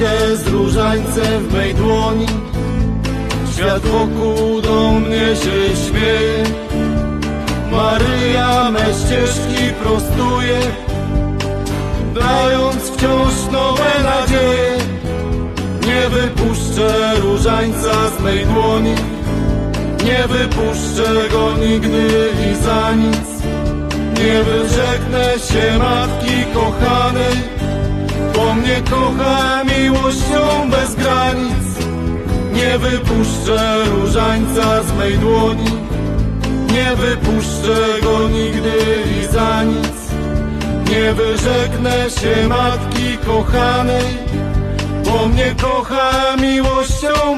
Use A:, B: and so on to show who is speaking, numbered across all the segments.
A: idę z różańcem w mej dłoni. Świat wokół do mnie się śmieje Maryja me ścieżki prostuje Dając wciąż nowe nadzieje. Nie wypuszczę różańca z mej dłoni Nie wypuszczę go nigdy i za nic. Nie wyrzeknę się matki kochanej mnie kocha miłością bez granic. Nie wypuszczę różańca z mej dłoni. Nie wypuszczę go nigdy i za nic. Nie wyrzeknę się matki kochanej Bo mnie kocha miłością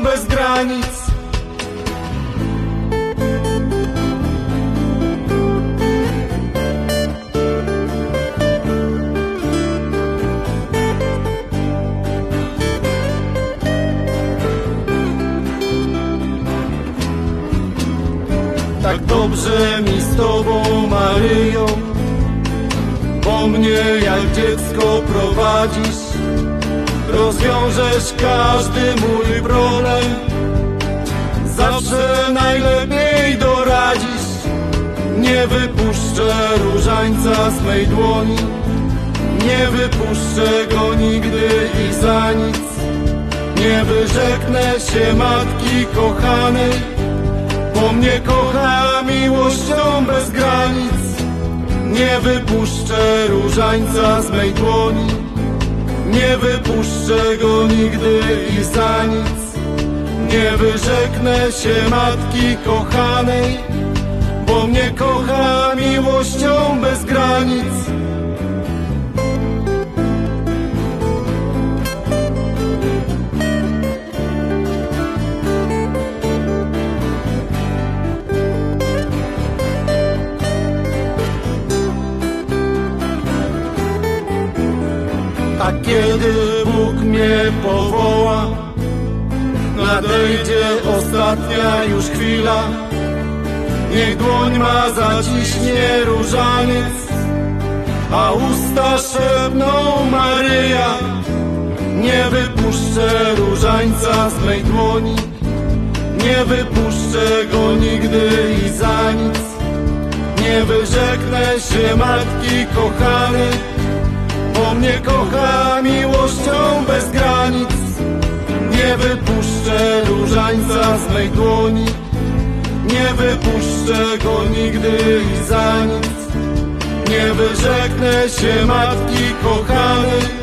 A: dobrze mi z Tobą, Maryjo, bo mnie jak dziecko prowadzisz, rozwiążesz każdy mój problem, zawsze najlepiej doradzisz. Nie wypuszczę różańca z mej dłoni, nie wypuszczę go nigdy i za nic. Nie wyrzeknę się matki kochanej, mnie kocha miłością bez granic. Nie wypuszczę różańca z mej dłoni. Nie wypuszczę go nigdy i za nic. Nie wyrzeknę się matki kochanej Bo mnie kocha miłością bez granic kiedy Bóg mnie powoła Nadejdzie ostatnia już chwila. Niech dłoń ma zaciśnie różaniec A usta szepną Maryja Nie wypuszczę różańca z mej dłoni Nie wypuszczę go nigdy i za nic. Nie wyrzeknę się matki kochanej bo mnie kocha miłością bez granic. Nie wypuszczę różańca z mej dłoni. Nie wypuszczę go nigdy i za nic. Nie wyrzeknę się matki kochanej.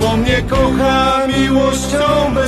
A: Bo mnie kocha miłością bez granic